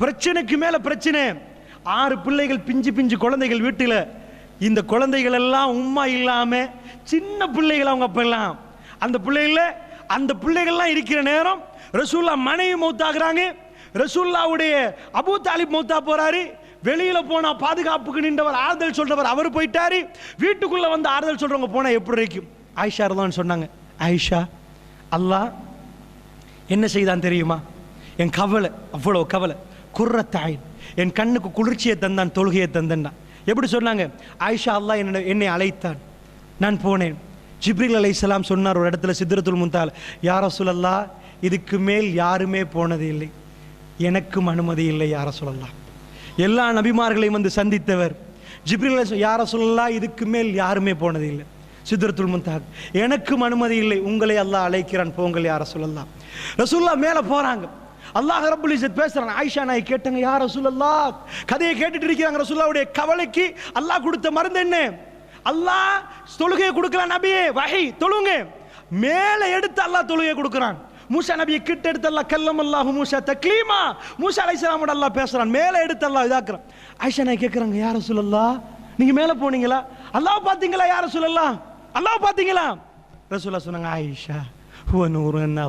பிரச்சனைக்கு மேல பிரச்சனை. ஆறு பிள்ளைகள் பிஞ்சு பிஞ்சு குழந்தைகள் வீட்டில். இந்த குழந்தைகள் எல்லாம் உமா இல்லாம சின்ன பிள்ளைகள் அவங்க அப்ப எல்லாம். அந்த பிள்ளைகள அந்த பிள்ளைகள்லாம் இருக்கிற நேரம் ரசூல்லா மனைவி மௌத்தாகிறாங்க. ரசூல்லாவுடைய அபூ தாலிப் மௌத்தா போறாரு. வெளியில போனா பாதுகாப்புக்கு நின்றவர் ஆறுதல் சொல்றவர் அவர் போயிட்டாரு. வீட்டுக்குள்ள வந்து ஆறுதல் சொல்றவங்க போனா எப்படி இருக்கும் ஆயிஷா தான் சொன்னாங்க ஆயிஷா அல்லாஹ் என்ன செய்தான் தெரியுமா? என் கவலை அவ்வளோ கவலை. குர்ரத்தாயின் என் கண்ணுக்கு குளிர்ச்சியை தந்தான் தொழுகையை தந்தன்னா எப்படி சொன்னாங்க? ஆயிஷா அல்லாஹ் என்னை என்னை அழைத்தான். நான் போனேன். ஜிப்ரில் அலைஹிஸ்ஸலாம் சொன்னார் ஒரு இடத்துல சித்திரத்துல் முந்தால் யார சொல்லல்லா இதுக்கு மேல் யாருமே போனது இல்லை. எனக்கும் அனுமதி இல்லை யார சொல்லலாம் எல்லா நபிமார்களையும் வந்து சந்தித்தவர். ஜிப்ரில் யார சொல்லலாம் இதுக்கு மேல் யாருமே போனது இல்லை. சித்திரத்துல் முந்தாக் எனக்கும் அனுமதி இல்லை. உங்களை அல்லாஹ் அழைக்கிறான் போங்கள் யார சொல்லலாம் ரசூல்லா மேலே போகிறாங்க அல்லாஹ் ரபுல் இசத் பேசுறான். ஆயிஷா நாய் கேட்டங்க யார் ரசூலல்லா கதையை கேட்டுட்டு இருக்கிறாங்க ரசூல்லாவுடைய கவலைக்கு அல்லாஹ் கொடுத்த மருந்து என்ன? அல்லாஹ் தொழுகையை கொடுக்கல நபியே வகை தொழுங்க. மேலே எடுத்து அல்லாஹ் தொழுகையை கொடுக்குறான். மூசா நபியை கிட்ட எடுத்து அல்லாஹ் கல்லம் அல்லாஹ் மூசா தக்லீமா. மூசா அலைஹிஸ்ஸலாமோட அல்லாஹ் பேசுறான். மேலே எடுத்து அல்லாஹ் இதாக்குறான். ஆயிஷா நாய் கேட்குறாங்க யார் ரசூலல்லா நீங்கள் மேலே போனீங்களா? அல்லாஹ் பார்த்தீங்களா யார் ரசூலல்லா அல்லாஹ் பார்த்தீங்களா? ரசூலா சொன்னாங்க ஆயிஷா ஹுவ நூறு என்ன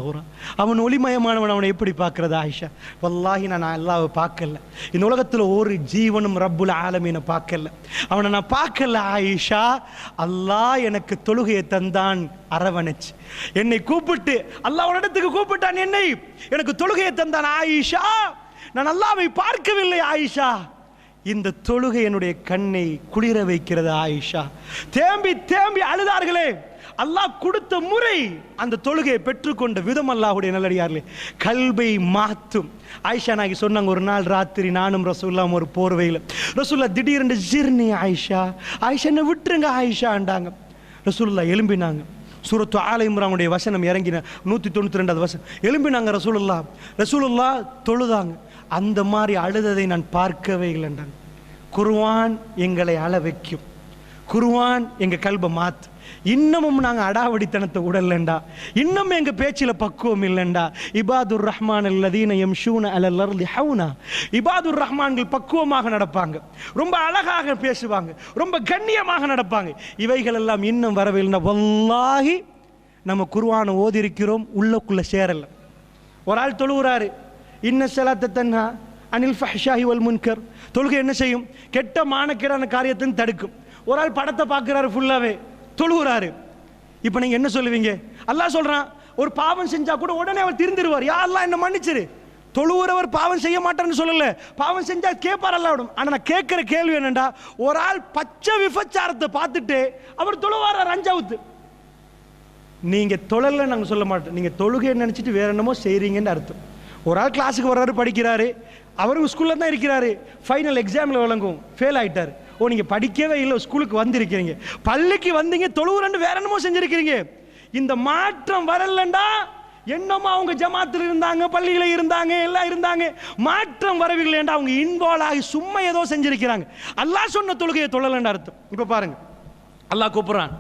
அவன் ஒளிமயமானவன் அவனை எப்படி பார்க்கறது ஆயிஷா? வல்லாஹி நான் அல்லாவை பார்க்கல. இந்த உலகத்தில் ஒரு ஜீவனும் ரப்புல் ஆலமீனை பார்க்கல. அவனை நான் பார்க்கல ஆயிஷா. அல்லாஹ் எனக்கு தொழுகையை தந்தான் அரவணைச்சு. என்னை கூப்பிட்டு அல்லாஹ் இடத்துக்கு கூப்பிட்டான் என்னை. எனக்கு தொழுகையை தந்தான் ஆயிஷா. நான் அல்லாவை பார்க்கவில்லை ஆயிஷா. இந்த தொழுகை என்னுடைய கண்ணை குளிர வைக்கிறது ஆயிஷா. தேம்பி தேம்பி அழுதார்களே. அல்லாஹ் கொடுத்த முறை அந்த தொழுகையை பெற்றுக்கொண்ட விதம் அல்லாஹுடைய நல்லடியார்களே. கல்வை மாத்தும். ஆயிஷா நாகி சொன்னாங்க ஒரு நாள் ராத்திரி நானும் ரசூல்லாம் ஒரு போர்வையில். ரசூல்லா திடீர்னு ஜிர்னி ஆயிஷா ஆயிஷா என்ன விட்டுருங்க ஆயிஷாண்டாங்க ரசூல்லா எலும்பினாங்க சூரத்து ஆலை இம்ரானுடைய வசனம் இறங்கின நூற்றி தொண்ணூற்றி ரெண்டாவது வசனம். எலும்பினாங்க ரசூலுல்லா. ரசூலுல்லா தொழுதாங்க. அந்த மாதிரி அழுததை நான் பார்க்கவே இல்லைண்டாங்க குருவான் எங்களை அழ வைக்கும் குருவான் எங்க கல்பை மாத்து இன்னமும் நாங்கள் அடாவடித்தனத்தை உடல்லண்டா. இன்னும் எங்கள் பேச்சில் பக்குவம் இல்லைண்டா. இபாதுர் ரஹ்மான் அல்லதீன எம் ஷூன அலர்லி ஹவுனா. இபாதுர் ரஹ்மான்கள் பக்குவமாக நடப்பாங்க. ரொம்ப அழகாக பேசுவாங்க. ரொம்ப கண்ணியமாக நடப்பாங்க. இவைகள் எல்லாம் இன்னும் வரவில்லைனா வல்லாகி நம்ம குருவானை ஓதி இருக்கிறோம் உள்ளக்குள்ளே சேரலை. ஒரு ஆள் தொழுகிறாரு இன்ன செலாத்த அனில் ஃபஹ்ஷாஹி வல் முன்கர். தொழுகை என்ன செய்யும்? கெட்ட மானக்கேடான காரியத்தை தடுக்கும். ஒரு ஆள் படத்தை பார்க்குறாரு ஃபுல்லாகவே தொழுகிறாரு இப்போ நீங்க என்ன சொல்லுவீங்க? அல்லா சொல்றான் ஒரு பாவம் செஞ்சா கூட உடனே அவர் திருந்திருவார். யா என்ன மன்னிச்சிரு. தொழுகிறவர் பாவம் செய்ய மாட்டேன்னு சொல்லல. பாவம் செஞ்சா கேட்பார் அல்ல விடும். ஆனால் நான் கேட்குற கேள்வி என்னண்டா ஒரு ஆள் பச்சை விபச்சாரத்தை பார்த்துட்டு அவர் தொழுவார் ரஞ்சாவுத்து நீங்க தொழல நாங்கள் சொல்ல மாட்டோம். நீங்க தொழுகை நினைச்சிட்டு வேற என்னமோ செய்றீங்கன்னு அர்த்தம். ஒரு ஆள் கிளாஸுக்கு வர்றாரு படிக்கிறாரு. அவரும் ஸ்கூல்ல தான் இருக்கிறாரு. ஃபைனல் எக்ஸாமில் வழங்கும் ஃபெயில் ஆகிட்டார் ஓ நீங்க படிக்கவே இல்லை ஸ்கூலுக்கு வந்திருக்கிறீங்க. பள்ளிக்கு வந்தீங்க தொழுவுறண்டு வேற என்னமோ செஞ்சிருக்கிறீங்க. இந்த மாற்றம் வரலண்டா என்னமோ அவங்க ஜமாத்தில் இருந்தாங்க பள்ளிகளில் இருந்தாங்க எல்லாம் இருந்தாங்க. மாற்றம் வரவில்லைண்டா அவங்க இன்வால்வ் ஆகி சும்மா ஏதோ செஞ்சிருக்கிறாங்க. அல்லாஹ் சொன்ன தொழுகையை தொழலன்னு அர்த்தம். இப்போ பாருங்க. அல்லாஹ் கூப்பிட்றான்.